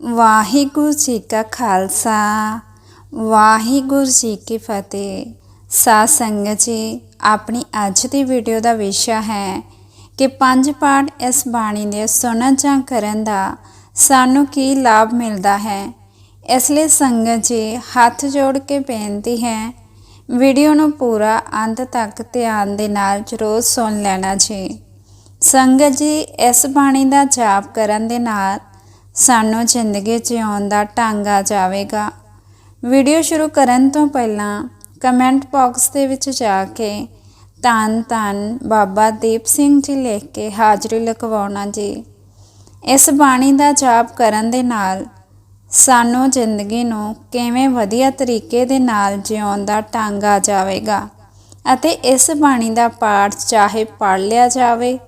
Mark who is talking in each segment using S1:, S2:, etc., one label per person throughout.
S1: ਵਾਹਿਗੁਰੂ ਜੀ ਕਾ ਖਾਲਸਾ, ਵਾਹਿਗੁਰੂ ਜੀ ਕੀ ਫਤਿਹ। ਸਾਧ ਸੰਗਤ ਜੀ, ਆਪਣੀ ਅੱਜ ਦੀ ਵੀਡੀਓ ਦਾ ਵਿਸ਼ਾ ਹੈ ਕਿ ਪੰਜ ਪਾਠ ਇਸ ਬਾਣੀ ਦੇ ਸੁਣਨ ਜਾਂ ਕਰਨ ਦਾ ਸਾਨੂੰ ਕੀ ਲਾਭ ਮਿਲਦਾ ਹੈ। ਇਸ ਲਈ ਸੰਗਤ ਜੀ, ਹੱਥ ਜੋੜ ਕੇ ਬੇਨਤੀ ਹੈ ਵੀਡੀਓ ਨੂੰ ਪੂਰਾ ਅੰਤ ਤੱਕ ਧਿਆਨ ਦੇ ਨਾਲ ਜ਼ਰੂਰ ਸੁਣ ਲੈਣਾ ਜੀ। ਸੰਗਤ ਜੀ, ਇਸ ਬਾਣੀ ਦਾ ਜਾਪ ਕਰਨ ਦੇ ਨਾਲ ਸਾਨੂੰ ਜ਼ਿੰਦਗੀ ਜਿਉਣ ਦਾ ਢੰਗ ਆ ਜਾਵੇਗਾ। ਵੀਡੀਓ ਸ਼ੁਰੂ ਕਰਨ ਤੋਂ ਪਹਿਲਾਂ ਕਮੈਂਟ ਬਾਕਸ ਦੇ ਵਿੱਚ ਜਾ ਕੇ ਧੰਨ ਧੰਨ ਬਾਬਾ ਦੀਪ ਸਿੰਘ ਜੀ ਲਿਖ ਕੇ ਹਾਜ਼ਰੀ ਲਗਵਾਉਣਾ ਜੀ। ਇਸ ਬਾਣੀ ਦਾ ਜਾਪ ਕਰਨ ਦੇ ਨਾਲ ਸਾਨੂੰ ਜ਼ਿੰਦਗੀ ਨੂੰ ਕਿਵੇਂ ਵਧੀਆ ਤਰੀਕੇ ਦੇ ਨਾਲ ਜਿਉਣ ਦਾ ਢੰਗ ਆ ਜਾਵੇਗਾ ਅਤੇ ਇਸ ਬਾਣੀ ਦਾ ਪਾਠ ਚਾਹੇ ਪੜ ਲਿਆ ਜਾਵੇ,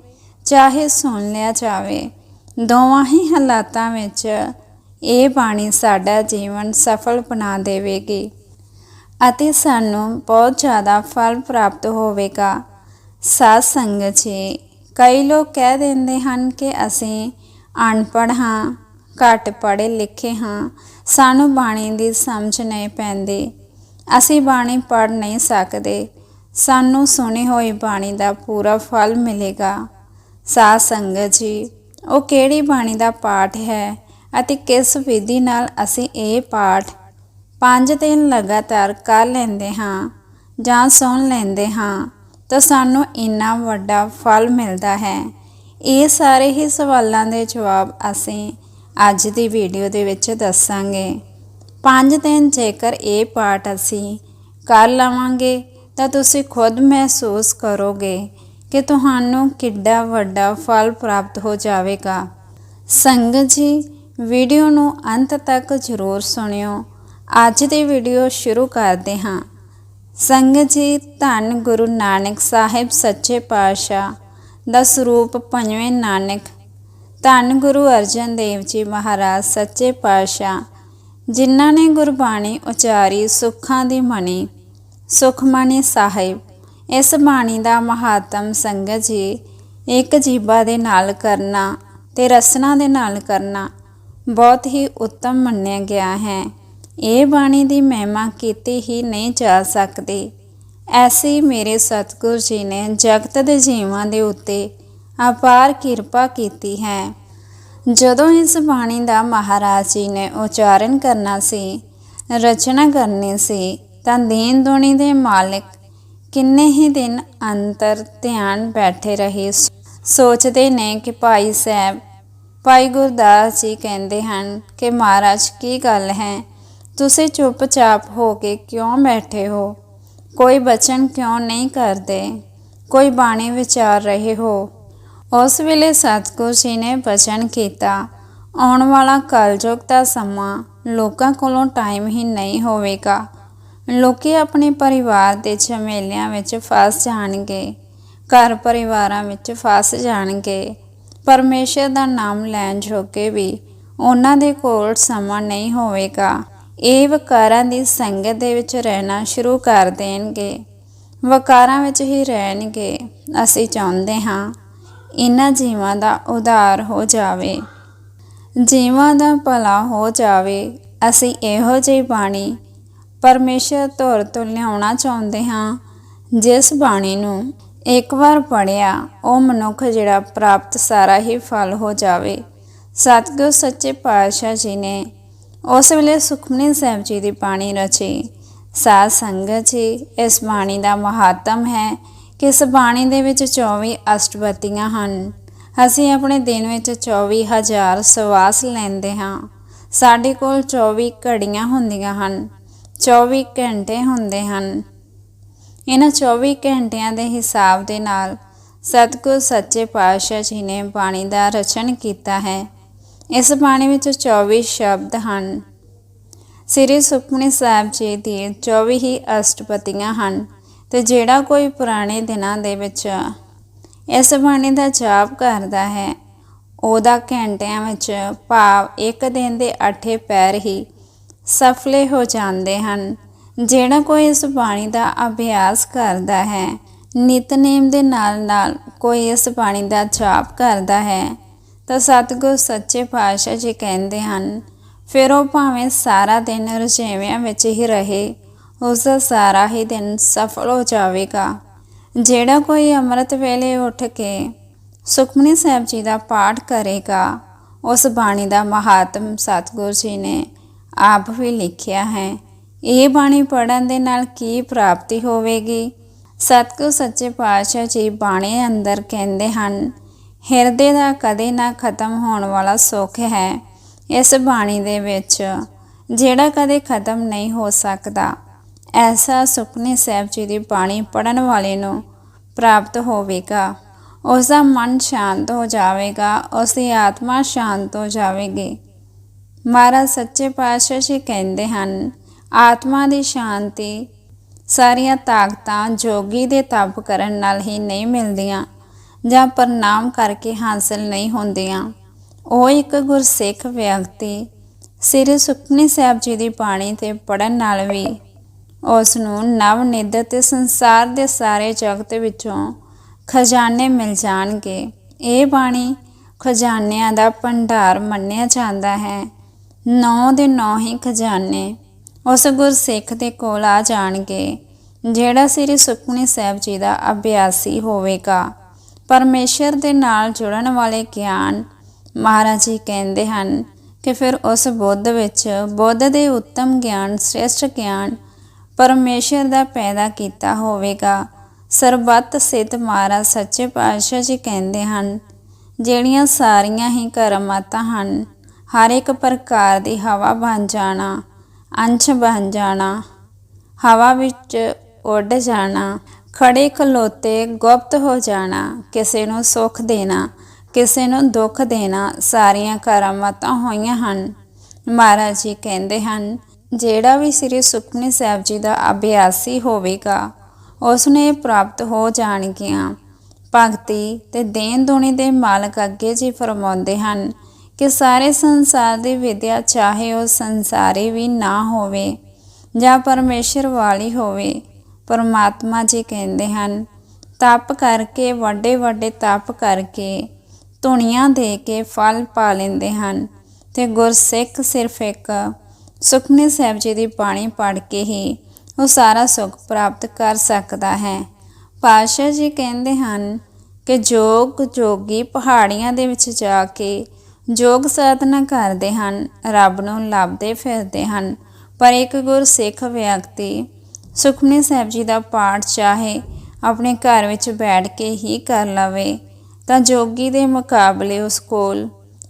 S1: ਚਾਹੇ ਸੁਣ ਲਿਆ ਜਾਵੇ ਦੋਵਾਂ ਹੀ ਹਾਲਾਤਾਂ ਵਿੱਚ ਇਹ ਬਾਣੀ ਸਾਡਾ ਜੀਵਨ ਸਫਲ ਬਣਾ ਦੇਵੇਗੀ ਅਤੇ ਸਾਨੂੰ ਬਹੁਤ ਜ਼ਿਆਦਾ ਫਲ ਪ੍ਰਾਪਤ ਹੋਵੇਗਾ। ਸਾਧ ਸੰਗਤ ਜੀ, ਕਈ ਲੋਕ ਕਹਿ ਦਿੰਦੇ ਹਨ ਕਿ ਅਸੀਂ ਅਨਪੜ੍ਹ ਹਾਂ, ਘੱਟ ਪੜ੍ਹੇ ਲਿਖੇ ਹਾਂ, ਸਾਨੂੰ ਬਾਣੀ ਦੀ ਸਮਝ ਨਹੀਂ ਪੈਂਦੀ, ਅਸੀਂ ਬਾਣੀ ਪੜ੍ਹ ਨਹੀਂ ਸਕਦੇ, ਸਾਨੂੰ ਸੁਣੀ ਹੋਈ ਬਾਣੀ ਦਾ ਪੂਰਾ ਫਲ ਮਿਲੇਗਾ। ਸਾਧ ਸੰਗਤ ਜੀ ਉਹ ਕਿਹੜੀ ਬਾਣੀ ਦਾ ਪਾਠ ਹੈ ਅਤੇ ਕਿਸ ਵਿਧੀ ਨਾਲ ਅਸੀਂ ਇਹ ਪਾਠ ਪੰਜ ਦਿਨ ਲਗਾਤਾਰ ਕਰ ਲੈਂਦੇ ਹਾਂ ਜਾਂ ਸੁਣ ਲੈਂਦੇ ਹਾਂ, ਤਾਂ ਸਾਨੂੰ ਇੰਨਾ ਵੱਡਾ ਫਲ ਮਿਲਦਾ ਹੈ। ਇਹ ਸਾਰੇ ਹੀ ਸਵਾਲਾਂ ਦੇ ਜਵਾਬ ਅਸੀਂ ਅੱਜ ਦੀ ਵੀਡੀਓ ਦੇ ਵਿੱਚ ਦੱਸਾਂਗੇ। ਪੰਜ ਦਿਨ ਜੇਕਰ ਇਹ ਪਾਠ ਅਸੀਂ ਕਰ ਲਵਾਂਗੇ, ਤਾਂ ਤੁਸੀਂ ਖੁਦ ਮਹਿਸੂਸ ਕਰੋਗੇ ਕਿ ਤੁਹਾਨੂੰ ਕਿੱਡਾ ਵੱਡਾ ਫਲ ਪ੍ਰਾਪਤ ਹੋ ਜਾਵੇਗਾ। ਸੰਗਤ ਜੀ, ਵੀਡੀਓ ਨੂੰ ਅੰਤ ਤੱਕ ਜ਼ਰੂਰ ਸੁਣਿਓ। ਅੱਜ ਦੀ ਵੀਡੀਓ ਸ਼ੁਰੂ ਕਰਦੇ ਹਾਂ। ਸੰਗਤ ਜੀ, ਧੰਨ ਗੁਰੂ ਨਾਨਕ ਸਾਹਿਬ ਸੱਚੇ ਪਾਤਸ਼ਾਹ ਦਾ ਸਰੂਪ ਪੰਜਵੇਂ ਨਾਨਕ, ਧੰਨ ਗੁਰੂ ਅਰਜਨ ਦੇਵ ਜੀ ਮਹਾਰਾਜ ਸੱਚੇ ਪਾਤਸ਼ਾਹ, ਜਿਨ੍ਹਾਂ ਨੇ ਗੁਰਬਾਣੀ ਉਚਾਰੀ ਸੁੱਖਾਂ ਦੀ ਮਣੀ ਸੁਖਮਣੀ ਸਾਹਿਬ ਇਸ ਬਾਣੀ ਦਾ ਮਹਾਤਮ ਸੰਗਤ ਜੀ, ਇੱਕ ਜੀਬਾ ਦੇ ਨਾਲ ਕਰਨਾ ਤੇ ਰਸਨਾ ਦੇ ਨਾਲ ਕਰਨਾ ਬਹੁਤ ਹੀ ਉੱਤਮ ਮੰਨਿਆ ਗਿਆ ਹੈ। ਇਹ ਬਾਣੀ ਦੀ ਮਹਿਮਾ ਕੀਤੀ ਹੀ ਨਹੀਂ ਜਾ ਸਕਦੀ। ਐਸੀ ਮੇਰੇ ਸਤਿਗੁਰ ਜੀ ਨੇ ਜਗਤ ਦੇ ਜੀਵਾਂ ਦੇ ਉੱਤੇ ਅਪਾਰ ਕਿਰਪਾ ਕੀਤੀ ਹੈ। ਜਦੋਂ ਇਸ ਬਾਣੀ ਦਾ ਮਹਾਰਾਜ ਜੀ ਨੇ ਉਚਾਰਨ ਕਰਨਾ ਸੀ, ਰਚਨਾ ਕਰਨੀ ਸੀ, ਤਾਂ ਦੀਨ ਦੁਨੀ ਦੇ ਮਾਲਕ ਕਿੰਨੇ ਹੀ ਦਿਨ ਅੰਤਰ ਧਿਆਨ ਬੈਠੇ ਰਹੇ। ਸੋਚਦੇ ਨੇ ਕਿ ਭਾਈ ਸਾਹਿਬ, ਭਾਈ ਗੁਰਦਾਸ ਜੀ ਕਹਿੰਦੇ ਹਨ ਕਿ ਮਹਾਰਾਜ, ਕੀ ਗੱਲ ਹੈ? ਤੁਸੀਂ ਚੁੱਪਚਾਪ ਹੋ ਕੇ ਕਿਉਂ ਬੈਠੇ ਹੋ? ਕੋਈ ਬਚਨ ਕਿਉਂ ਨਹੀਂ ਕਰਦੇ? ਕੋਈ ਬਾਣੀ ਵਿਚਾਰ ਰਹੇ ਹੋ? ਉਸ ਵੇਲੇ ਸਤਿਗੁਰ ਜੀ ਨੇ ਬਚਨ ਕੀਤਾ। ਆਉਣ ਵਾਲਾ ਕਲਯੁਗ ਦਾ ਸਮਾਂ ਲੋਕਾਂ ਕੋਲੋਂ ਟਾਈਮ ਹੀ ਨਹੀਂ ਹੋਵੇਗਾ। ਲੋਕੀ ਆਪਣੇ ਪਰਿਵਾਰ ਦੇ ਝਮੇਲਿਆਂ ਵਿੱਚ ਫਸ ਜਾਣਗੇ, ਘਰ ਪਰਿਵਾਰਾਂ ਵਿੱਚ ਫਸ ਜਾਣਗੇ। ਪਰਮੇਸ਼ਰ ਦਾ ਨਾਮ ਲੈਣ ਜੋਗੇ ਵੀ ਉਹਨਾਂ ਦੇ ਕੋਲ ਸਮਾਂ ਨਹੀਂ ਹੋਵੇਗਾ। ਇਹ ਵਕਾਰਾਂ ਦੀ ਸੰਗਤ ਦੇ ਵਿੱਚ ਰਹਿਣਾ ਸ਼ੁਰੂ ਕਰ ਦੇਣਗੇ। ਵਕਾਰਾਂ ਵਿੱਚ ਹੀ ਰਹਿਣਗੇ, ਅਸੀਂ ਚਾਹੁੰਦੇ ਹਾਂ ਇਹਨਾਂ ਜੀਵਾਂ ਦਾ ਉਧਾਰ ਹੋ ਜਾਵੇ। ਜੀਵਾਂ ਦਾ ਭਲਾ ਹੋ ਜਾਵੇ, ਅਸੀਂ ਇਹੋ ਜਿਹੀ ਬਾਣੀ ਪਰਮੇਸ਼ਰ ਧੁਰ ਤੋਂ ਲਿਆਉਣਾ ਚਾਹੁੰਦੇ ਹਾਂ। ਜਿਸ ਬਾਣੀ ਨੂੰ ਇੱਕ ਵਾਰ ਪੜਿਆ ਉਹ ਮਨੁੱਖ ਜਿਹੜਾ ਪ੍ਰਾਪਤ ਸਾਰਾ ਹੀ ਫਲ ਹੋ ਜਾਵੇ। ਸਤਿਗੁਰ ਸੱਚੇ ਪਾਤਸ਼ਾਹ ਜੀ ਨੇ ਉਸ ਵੇਲੇ ਸੁਖਮਨੀ ਸਾਹਿਬ ਜੀ ਦੀ ਬਾਣੀ ਰਚੀ। ਸਾਧ ਸੰਗਤ ਜੀ, ਇਸ ਬਾਣੀ ਦਾ ਮਹਾਤਮ ਹੈ ਕਿ ਇਸ ਬਾਣੀ ਦੇ ਵਿੱਚ 24 ਅਸ਼ਟਪਦੀਆਂ ਹਨ। ਅਸੀਂ ਆਪਣੇ ਦਿਨ ਵਿੱਚ 24000 ਸਵਾਸ ਲੈਂਦੇ ਹਾਂ। ਸਾਡੇ ਕੋਲ 24 ਘੜੀਆਂ ਹੁੰਦੀਆਂ ਹਨ। 24 ਘੰਟੇ ਹੁੰਦੇ ਹਨ। ਇਹਨਾਂ 24 ਘੰਟਿਆਂ ਦੇ ਹਿਸਾਬ ਦੇ ਨਾਲ ਸਤਿਗੁਰ ਸੱਚੇ ਪਾਤਸ਼ਾਹ ਜੀ ਨੇ ਬਾਣੀ ਦਾ ਰਚਨ ਕੀਤਾ ਹੈ। ਇਸ ਬਾਣੀ ਵਿੱਚ 24 ਸ਼ਬਦ ਹਨ। ਸ੍ਰੀ ਸੁਖਮਨੀ ਸਾਹਿਬ ਜੀ ਦੀ 24 ਹੀ ਅਸ਼ਟਪਦੀਆਂ ਹਨ ਤੇ ਜਿਹੜਾ ਕੋਈ ਪੁਰਾਣੇ ਦਿਨਾਂ ਦੇ ਵਿੱਚ ਇਸ ਬਾਣੀ ਦਾ ਜਾਪ ਕਰਦਾ ਹੈ, ਉਹਦਾ ਘੰਟਿਆਂ ਵਿੱਚ ਭਾਵ ਇੱਕ ਦਿਨ ਦੇ 8 ਪੈਰ ਹੀ ਸਫਲੇ ਹੋ ਜਾਂਦੇ ਹਨ। ਜਿਹੜਾ ਕੋਈ ਇਸ ਬਾਣੀ ਦਾ ਅਭਿਆਸ ਕਰਦਾ ਹੈ, ਨਿਤਨੇਮ ਦੇ ਨਾਲ ਨਾਲ ਕੋਈ ਇਸ ਬਾਣੀ ਦਾ ਜਾਪ ਕਰਦਾ ਹੈ, ਤਾਂ ਸਤਿਗੁਰ ਸੱਚੇ ਪਾਤਸ਼ਾਹ ਜੀ ਕਹਿੰਦੇ ਹਨ, ਫਿਰ ਉਹ ਭਾਵੇਂ ਸਾਰਾ ਦਿਨ ਰੁਝੇਵਿਆਂ ਵਿੱਚ ਹੀ ਰਹੇ, ਉਸ ਦਾ ਸਾਰਾ ਹੀ ਦਿਨ ਸਫਲ ਹੋ ਜਾਵੇਗਾ। ਜਿਹੜਾ ਕੋਈ ਅੰਮ੍ਰਿਤ ਵੇਲੇ ਉੱਠ ਕੇ ਸੁਖਮਨੀ ਸਾਹਿਬ ਜੀ ਦਾ ਪਾਠ ਕਰੇਗਾ, ਉਸ ਬਾਣੀ ਦਾ ਮਹਾਤਮ ਸਤਿਗੁਰ ਜੀ ਨੇ ਆਪ ਵੀ ਲਿਖਿਆ ਹੈ। ਇਹ ਬਾਣੀ ਪੜਨ ਦੇ ਨਾਲ ਕੀ ਪ੍ਰਾਪਤੀ ਹੋਵੇਗੀ? ਸਤਿਗੁਰ ਸੱਚੇ ਪਾਤਸ਼ਾਹ ਜੀ ਬਾਣੀ ਅੰਦਰ ਕਹਿੰਦੇ ਹਨ, ਹਿਰਦੇ ਦਾ ਕਦੇ ਨਾ ਖਤਮ ਹੋਣ ਵਾਲਾ ਸੁੱਖ ਹੈ। ਇਸ ਬਾਣੀ ਦੇ ਵਿੱਚ, ਜਿਹੜਾ ਕਦੇ ਖਤਮ ਨਹੀਂ ਹੋ ਸਕਦਾ, ਐਸਾ ਸੁਪਨੇ ਸਾਹਿਬ ਜੀ ਦੀ ਬਾਣੀ ਪੜਨ ਵਾਲੇ ਨੂੰ ਪ੍ਰਾਪਤ ਹੋਵੇਗਾ। ਉਸ ਦਾ ਮਨ ਸ਼ਾਂਤ ਹੋ ਜਾਵੇਗਾ ਉਸ ਦੀ ਆਤਮਾ ਸ਼ਾਂਤ ਹੋ ਜਾਵੇਗੀ। ਮਹਾਰਾਜ ਸੱਚੇ ਪਾਤਸ਼ਾਹ ਜੀ ਕਹਿੰਦੇ ਹਨ, ਆਤਮਾ ਦੀ ਸ਼ਾਂਤੀ ਸਾਰੀਆਂ ਤਾਕਤਾਂ ਜੋਗੀ ਦੇ ਤਪ ਕਰਨ ਨਾਲ ਹੀ ਨਹੀਂ ਮਿਲਦੀਆਂ ਜਾਂ ਪ੍ਰਣਾਮ ਕਰਕੇ ਹਾਸਲ ਨਹੀਂ ਹੁੰਦੀਆਂ। ਉਹ ਇੱਕ ਗੁਰਸਿੱਖ ਵਿਅਕਤੀ ਸ੍ਰੀ ਸੁਖਨੀ ਸਾਹਿਬ ਜੀ ਦੀ ਬਾਣੀ ਤੇ ਪੜਨ ਨਾਲ ਵੀ ਉਸ ਨੂੰ ਨਵ ਨਿੱਧ ਤੇ ਸੰਸਾਰ ਦੇ ਸਾਰੇ ਜਗਤ ਵਿੱਚੋਂ ਖਜ਼ਾਨੇ ਮਿਲ ਜਾਣਗੇ। ਇਹ ਬਾਣੀ ਖਜ਼ਾਨਿਆਂ ਦਾ ਭੰਡਾਰ ਮੰਨਿਆ ਜਾਂਦਾ ਹੈ। ਨੌ ਦੇ ਨੌ ਹੀ ਖਜ਼ਾਨੇ ਉਸ ਗੁਰਸਿੱਖ ਦੇ ਕੋਲ ਆ ਜਾਣਗੇ, ਜਿਹੜਾ ਸ੍ਰੀ ਸੁਖਮਨੀ ਸਾਹਿਬ ਜੀ ਦਾ ਅਭਿਆਸੀ ਹੋਵੇਗਾ। ਪਰਮੇਸ਼ਰ ਦੇ ਨਾਲ ਜੁੜਨ ਵਾਲੇ ਗਿਆਨ ਮਹਾਰਾਜ ਜੀ ਕਹਿੰਦੇ ਹਨ ਕਿ ਫਿਰ ਉਸ ਬੁੱਧ ਵਿੱਚ ਬੁੱਧ ਦੇ ਉੱਤਮ ਗਿਆਨ, ਸ੍ਰੇਸ਼ਟ ਗਿਆਨ ਪਰਮੇਸ਼ਰ ਦਾ ਪੈਦਾ ਕੀਤਾ ਹੋਵੇਗਾ। ਸਰਬੱਤ ਸਿੱਧ ਮਹਾਰਾਜ ਸੱਚੇ ਪਾਤਸ਼ਾਹ ਜੀ ਕਹਿੰਦੇ ਹਨ, ਜਿਹੜੀਆਂ ਸਾਰੀਆਂ ਹੀ ਕਰਮਾਤਾਂ ਹਨ ਹਰ ਇੱਕ ਪ੍ਰਕਾਰ ਦੀ ਹਵਾ ਬਣ ਜਾਣਾ, ਅੰਸ਼ ਬਣ ਜਾਣਾ, ਹਵਾ ਵਿੱਚ ਉੱਡ ਜਾਣਾ ਖੜੇ ਖਲੋਤੇ ਗੁਪਤ ਹੋ ਜਾਣਾ, ਕਿਸੇ ਨੂੰ ਸੁੱਖ ਦੇਣਾ, ਕਿਸੇ ਨੂੰ ਦੁੱਖ ਦੇਣਾ, ਸਾਰੀਆਂ ਕਰਾਮਾਤਾਂ ਹੋਈਆਂ ਹਨ। ਮਹਾਰਾਜ ਜੀ ਕਹਿੰਦੇ ਹਨ, ਜਿਹੜਾ ਵੀ ਸ੍ਰੀ ਸੁਖਮਨੀ ਸਾਹਿਬ ਜੀ ਦਾ ਅਭਿਆਸੀ ਹੋਵੇਗਾ ਉਸ ਨੂੰ ਪ੍ਰਾਪਤ ਹੋ ਜਾਣਗੀਆਂ। ਭਗਤੀ ਤੇ ਦੇਨ ਦੁਨੀ ਦੇ ਮਾਲਕ ਅੱਗੇ ਜੀ ਫਰਮਾਉਂਦੇ ਹਨ ਕਿ ਸਾਰੇ ਸੰਸਾਰ ਦੀ ਵਿਦਿਆ ਚਾਹੇ ਉਹ ਸੰਸਾਰੀ ਵੀ ਨਾ ਹੋਵੇ ਜਾਂ ਪਰਮੇਸ਼ਰ ਵਾਲੀ ਹੋਵੇ, ਪਰਮਾਤਮਾ ਜੀ ਕਹਿੰਦੇ ਹਨ, ਤਪ ਕਰਕੇ, ਵੱਡੇ ਵੱਡੇ ਤਪ ਕਰਕੇ ਧੁਨੀਆਂ ਦੇ ਕੇ ਫਲ ਪਾ ਲੈਂਦੇ ਹਨ ਤੇ ਗੁਰਸਿੱਖ ਸਿਰਫ ਇੱਕ ਸੁਖਨੇ ਸਾਹਿਬ ਜੀ ਦੀ ਬਾਣੀ ਪੜ੍ਹ ਕੇ ਹੀ ਉਹ ਸਾਰਾ ਸੁਖ ਪ੍ਰਾਪਤ ਕਰ ਸਕਦਾ ਹੈ। ਪਾਸ਼ਾ ਜੀ ਕਹਿੰਦੇ ਹਨ ਕਿ ਜੋਗ ਜੋਗੀ ਪਹਾੜੀਆਂ ਦੇ ਵਿੱਚ ਜਾ ਕੇ ਜੋਗ ਸਾਧਨਾ ਕਰਦੇ ਹਨ, ਰੱਬ ਨੂੰ ਲੱਭਦੇ ਫਿਰਦੇ ਹਨ। ਪਰ ਇੱਕ ਗੁਰਸਿੱਖ ਵਿਅਕਤੀ ਸੁਖਮਨੀ ਸਾਹਿਬ ਜੀ ਦਾ ਪਾਠ ਚਾਹੇ ਆਪਣੇ ਘਰ ਵਿੱਚ ਬੈਠ ਕੇ ਹੀ ਕਰ ਲਵੇ, ਤਾਂ ਜੋਗੀ ਦੇ ਮੁਕਾਬਲੇ ਉਸ ਕੋਲ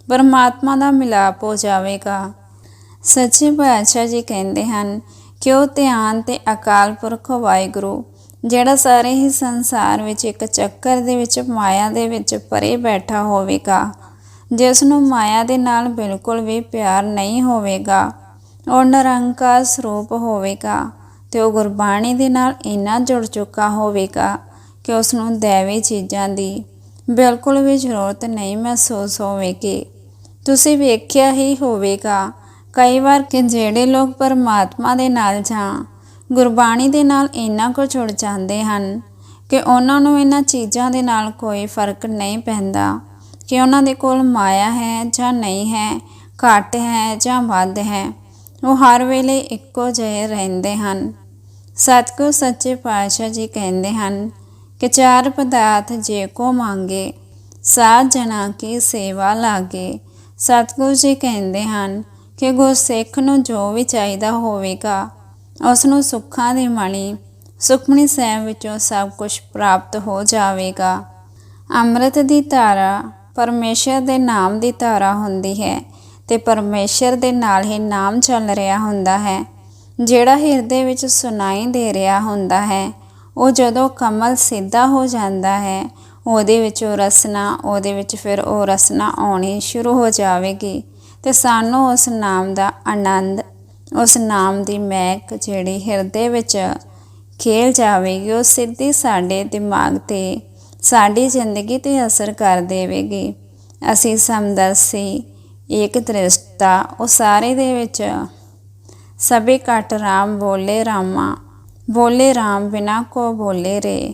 S1: ਪਰਮਾਤਮਾ ਦਾ ਮਿਲਾਪ ਹੋ ਜਾਵੇਗਾ। ਸੱਚੇ ਪਾਤਸ਼ਾਹ ਜੀ ਕਹਿੰਦੇ ਹਨ ਕਿ ਉਹ ਧਿਆਨ ਤੇ ਅਕਾਲ ਪੁਰਖ ਵਾਹਿਗੁਰੂ, ਜਿਹੜਾ ਸਾਰੇ ਹੀ ਸੰਸਾਰ ਵਿੱਚ ਇੱਕ ਚੱਕਰ ਦੇ ਵਿੱਚ, ਮਾਇਆ ਦੇ ਵਿੱਚ ਪਰੇ ਬੈਠਾ ਹੋਵੇਗਾ? ਜਿਸ ਨੂੰ ਮਾਇਆ ਦੇ ਨਾਲ ਬਿਲਕੁਲ ਵੀ ਪਿਆਰ ਨਹੀਂ ਹੋਵੇਗਾ, ਉਹ ਨਿਰੰਕਾਰ ਸਰੂਪ ਹੋਵੇਗਾ ਤੇ ਉਹ ਗੁਰਬਾਣੀ ਦੇ ਨਾਲ ਇੰਨਾ ਜੁੜ ਚੁੱਕਾ ਹੋਵੇਗਾ ਕਿ ਉਸ ਨੂੰ ਦੇਵੀ ਚੀਜ਼ਾਂ ਦੀ ਬਿਲਕੁਲ ਵੀ ਜ਼ਰੂਰਤ ਨਹੀਂ ਮਹਿਸੂਸ ਹੋਵੇਗੀ। ਤੁਸੀਂ ਵੇਖਿਆ ਹੀ ਹੋਵੇਗਾ, ਕਈ ਵਾਰ ਕਿ ਜਿਹੜੇ ਲੋਕ ਪਰਮਾਤਮਾ ਦੇ ਨਾਲ ਜਾਂ ਗੁਰਬਾਣੀ ਦੇ ਨਾਲ ਇੰਨਾ ਕੁ ਜੁੜ ਜਾਂਦੇ ਹਨ ਕਿ ਉਹਨਾਂ ਨੂੰ ਇਹਨਾਂ ਚੀਜ਼ਾਂ ਦੇ ਨਾਲ ਕੋਈ ਫ਼ਰਕ ਨਹੀਂ ਪੈਂਦਾ। ਕਿ ਉਹਨਾਂ ਦੇ ਕੋਲ ਮਾਇਆ ਹੈ ਜਾਂ ਨਹੀਂ ਹੈ, ਘੱਟ ਹੈ ਜਾਂ ਵੱਧ ਹੈ, ਉਹ ਹਰ ਵੇਲੇ ਇੱਕੋ ਜਿਹੇ ਰਹਿੰਦੇ ਹਨ। ਸਤਿਗੁਰ ਸੱਚੇ ਪਾਤਸ਼ਾਹ ਜੀ ਕਹਿੰਦੇ ਹਨ ਕਿ ਚਾਰ ਪਦਾਰਥ ਜੇ ਕੋ ਮੰਗੇ ਸਾਧ ਜਨਾ ਕੀ ਸੇਵਾ ਲਾਗੇ। ਸਤਿਗੁਰ ਜੀ ਕਹਿੰਦੇ ਹਨ ਕਿ ਗੁਰਸਿੱਖ ਨੂੰ ਜੋ ਵੀ ਚਾਹੀਦਾ ਹੋਵੇਗਾ, ਉਸ ਨੂੰ ਸੁੱਖਾਂ ਦੀ ਮਣੀ, ਸੁਖਮਨੀ ਸਾਹਿਬ ਵਿੱਚੋਂ ਸਭ ਕੁਝ ਪ੍ਰਾਪਤ ਹੋ ਜਾਵੇਗਾ। ਅੰਮ੍ਰਿਤ ਦੀ ਧਾਰਾ ਪਰਮੇਸ਼ਰ ਦੇ ਨਾਮ ਦੀ ਧਾਰਾ ਹੁੰਦੀ ਹੈ ਤੇ ਪਰਮੇਸ਼ਰ ਦੇ ਨਾਲ ਹੀ ਨਾਮ ਚੱਲ ਰਿਹਾ ਹੁੰਦਾ ਹੈ। ਜਿਹੜਾ ਹਿਰਦੇ ਵਿੱਚ ਸੁਣਾਈ ਦੇ ਰਿਹਾ ਹੁੰਦਾ ਹੈ, ਉਹ ਜਦੋਂ ਕਮਲ ਸਿੱਧਾ ਹੋ ਜਾਂਦਾ ਹੈ, ਉਹਦੇ ਵਿੱਚ ਉਹ ਰਸਨਾ, ਉਹਦੇ ਵਿੱਚ ਫਿਰ ਉਹ ਰਸਨਾ ਆਉਣੀ ਸ਼ੁਰੂ ਹੋ ਜਾਵੇਗੀ ਤੇ ਸਾਨੂੰ ਉਸ ਨਾਮ ਦਾ ਆਨੰਦ, ਉਸ ਨਾਮ ਦੀ ਮਹਿਕ ਜਿਹੜੀ ਹਿਰਦੇ ਵਿੱਚ ਖੇਲ ਜਾਵੇਗੀ, ਉਹ ਸਿੱਧੀ ਸਾਡੇ ਦਿਮਾਗ ਤੇ ਸਾਡੀ ਜ਼ਿੰਦਗੀ ਤੇ ਅਸਰ ਕਰ ਦੇਵੇਗੀ। ਅਸੀਂ ਸਮਦਰਸੀ ਇੱਕ ਦ੍ਰਿਸ਼ਟਤਾ ਉਹ ਸਾਰੇ ਦੇ ਵਿੱਚ ਸਭੇ ਘਟ ਰਾਮ ਬੋਲੇ ਰਾਮਾ, ਬੋਲੇ ਰਾਮ ਬਿਨਾ ਕੋ ਬੋਲੇ ਰੇ।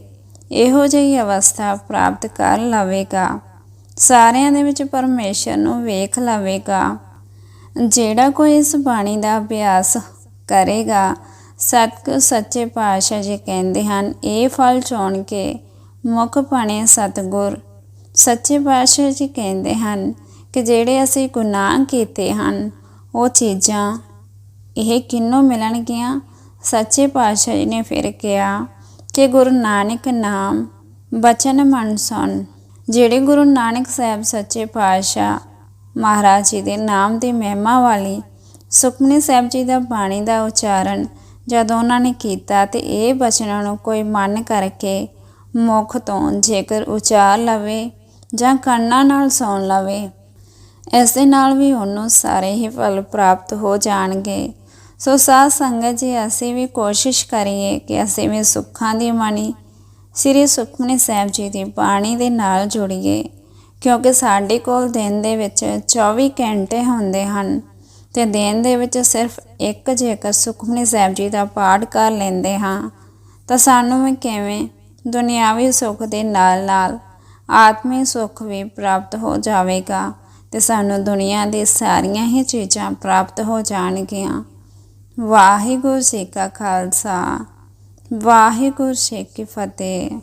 S1: ਇਹੋ ਜਿਹੀ ਅਵਸਥਾ ਪ੍ਰਾਪਤ ਕਰ ਲਵੇਗਾ। ਸਾਰਿਆਂ ਦੇ ਵਿੱਚ ਪਰਮੇਸ਼ਰ ਨੂੰ ਵੇਖ ਲਵੇਗਾ। ਜਿਹੜਾ ਕੋਈ ਇਸ ਬਾਣੀ ਦਾ ਅਭਿਆਸ ਕਰੇਗਾ, ਸਤਿਗੁਰ ਸੱਚੇ ਪਾਤਸ਼ਾਹ ਜੀ ਕਹਿੰਦੇ ਹਨ, ਇਹ ਫਲ ਚੋਣ ਕੇ ਮੁੱਖ ਬਣੇ ਸਤਿਗੁਰ, ਸੱਚੇ ਪਾਤਸ਼ਾਹ ਜੀ ਕਹਿੰਦੇ ਹਨ ਕਿ ਜਿਹੜੇ ਅਸੀਂ ਗੁਨਾਹ ਕੀਤੇ ਹਨ, ਉਹ ਚੀਜ਼ਾਂ ਇਹ ਕਿੰਨੋਂ ਮਿਲਣਗੀਆਂ? ਸੱਚੇ ਪਾਤਸ਼ਾਹ ਜੀ ਨੇ ਫਿਰ ਕਿਹਾ ਕਿ ਗੁਰੂ ਨਾਨਕ ਨਾਮ ਬਚਨ ਮਨ ਸੁਣ। ਜਿਹੜੇ ਗੁਰੂ ਨਾਨਕ ਸਾਹਿਬ ਸੱਚੇ ਪਾਤਸ਼ਾਹ ਮਹਾਰਾਜ ਜੀ ਦੇ ਨਾਮ ਦੀ ਮਹਿਮਾ ਵਾਲੀ ਸੁਖਮਨੀ ਸਾਹਿਬ ਜੀ ਦਾ ਬਾਣੀ ਦਾ ਉਚਾਰਨ ਜਦੋਂ ਉਹਨਾਂ ਨੇ ਕੀਤਾ ਤੇ ਇਹ ਬਚਨਾਂ ਨੂੰ ਕੋਈ ਮਨ ਕਰਕੇ ਮੁਖ ਤੋਂ ਜੇਕਰ ਉਚਾਰ ਲਵੇ ਜਾਂ ਕੰਨਾਂ ਨਾਲ ਸੌਣ ਲਵੇ, ਇਸ ਦੇ ਨਾਲ ਵੀ ਉਹਨੂੰ ਸਾਰੇ ਹੀ ਫਲ ਪ੍ਰਾਪਤ ਹੋ ਜਾਣਗੇ। ਸੋ ਸਾਧ ਸੰਗਤ ਜੀ, ਅਸੀਂ ਵੀ ਕੋਸ਼ਿਸ਼ ਕਰੀਏ ਕਿ ਅਸੀਂ ਵੀ ਸੁੱਖਾਂ ਦੀ ਮਣੀ ਸ੍ਰੀ ਸੁਖਮਨੀ ਸਾਹਿਬ ਜੀ ਦੀ ਬਾਣੀ ਦੇ ਨਾਲ ਜੁੜੀਏ, ਕਿਉਂਕਿ ਸਾਡੇ ਕੋਲ ਦਿਨ ਦੇ ਵਿੱਚ 24 ਘੰਟੇ ਹੁੰਦੇ ਹਨ ਤੇ ਦਿਨ ਦੇ ਵਿੱਚ ਸਿਰਫ ਇੱਕ ਜੇਕਰ ਸੁਖਮਨੀ ਸਾਹਿਬ ਜੀ ਦਾ ਪਾਠ ਕਰ ਲੈਂਦੇ ਹਾਂ, ਤਾਂ ਸਾਨੂੰ ਵੀ ਕਿਵੇਂ ਦੁਨਿਆਵੀ ਸੁੱਖ ਦੇ ਨਾਲ ਨਾਲ ਆਤਮਿਕ ਸੁੱਖ ਵੀ ਪ੍ਰਾਪਤ ਹੋ ਜਾਵੇਗਾ ਤੇ ਸਾਨੂੰ ਦੁਨੀਆ ਦੀ ਸਾਰੀਆਂ ਹੀ ਚੀਜ਼ਾਂ ਪ੍ਰਾਪਤ ਹੋ ਜਾਣਗੀਆਂ। ਵਾਹਿਗੁਰੂ ਜੀ ਕਾ ਖਾਲਸਾ, ਵਾਹਿਗੁਰੂ ਜੀ ਕੀ ਫਤਿਹ।